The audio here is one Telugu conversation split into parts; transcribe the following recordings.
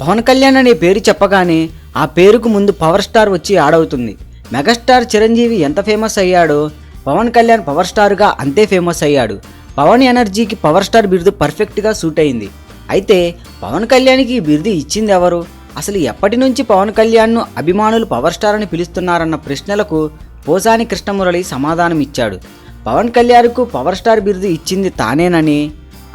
పవన్ కళ్యాణ్ అనే పేరు చెప్పగానే ఆ పేరుకు ముందు పవర్ స్టార్ వచ్చి ఆడవుతుంది మెగాస్టార్ చిరంజీవి ఎంత ఫేమస్ అయ్యాడో పవన్ కళ్యాణ్ పవర్ స్టార్గా అంతే ఫేమస్ అయ్యాడు. పవన్ ఎనర్జీకి పవర్ స్టార్ బిరుదు పర్ఫెక్ట్గా సూట్ అయింది. అయితే పవన్ కళ్యాణ్కి ఈ బిరుదు ఇచ్చింది ఎవరు? అసలు ఎప్పటి నుంచి పవన్ కళ్యాణ్ను అభిమానులు పవర్ స్టార్ అని పిలుస్తున్నారన్న ప్రశ్నలకు పోసాని కృష్ణమురళి సమాధానం ఇచ్చాడు పవన్ కళ్యాణ్కు పవర్ స్టార్ బిరుదు ఇచ్చింది తానేనని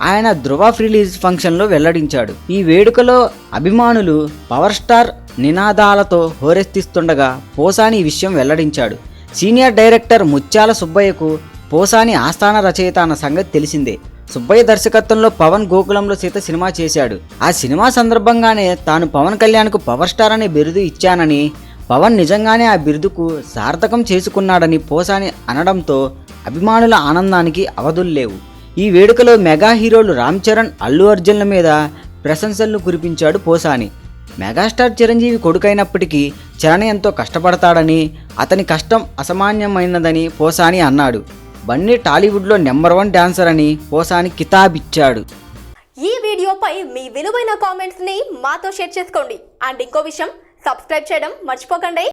ఆయన ధృవ రిలీజ్ ఫంక్షన్లో వెల్లడించాడు. ఈ వేడుకలో అభిమానులు పవర్ స్టార్ నినాదాలతో హోరెత్తిస్తుండగా పోసాని ఈ విషయం వెల్లడించాడు. సీనియర్ డైరెక్టర్ ముత్యాల సుబ్బయ్యకు పోసాని ఆస్థాన రచయిత అన్న సంగతి తెలిసిందే. సుబ్బయ్య దర్శకత్వంలో పవన్ గోకులంలో సీత సినిమా చేశాడు. ఆ సినిమా సందర్భంగానే తాను పవన్ కళ్యాణ్కు పవర్ స్టార్ అనే బిరుదు ఇచ్చానని పవన్ నిజంగానే ఆ బిరుదుకు సార్థకం చేసుకున్నాడని పోసాని అనడంతో అభిమానుల ఆనందానికి అవధులు లేవు. ఈ వేడుకలో మెగా హీరోలు రామ్ చరణ్ అల్లు అర్జున్ల మీద ప్రశంసలను కురిపించాడు పోసాని. మెగాస్టార్ చిరంజీవి కొడుకైనప్పటికీ చరణ్ ఎంతో కష్టపడతాడని అతని కష్టం అసామాన్యమైనదని పోసాని అన్నాడు. బన్నీ టాలీవుడ్లో నెంబర్ వన్ డాన్సర్ అని పోసాని కితాబిచ్చాడు. ఈ వీడియోపై మీ విలువైన కామెంట్స్ని మాతో షేర్ చేసుకోండి. అండ్ ఇంకో విషయం సబ్స్క్రైబ్ చేయడం మర్చిపోకండి.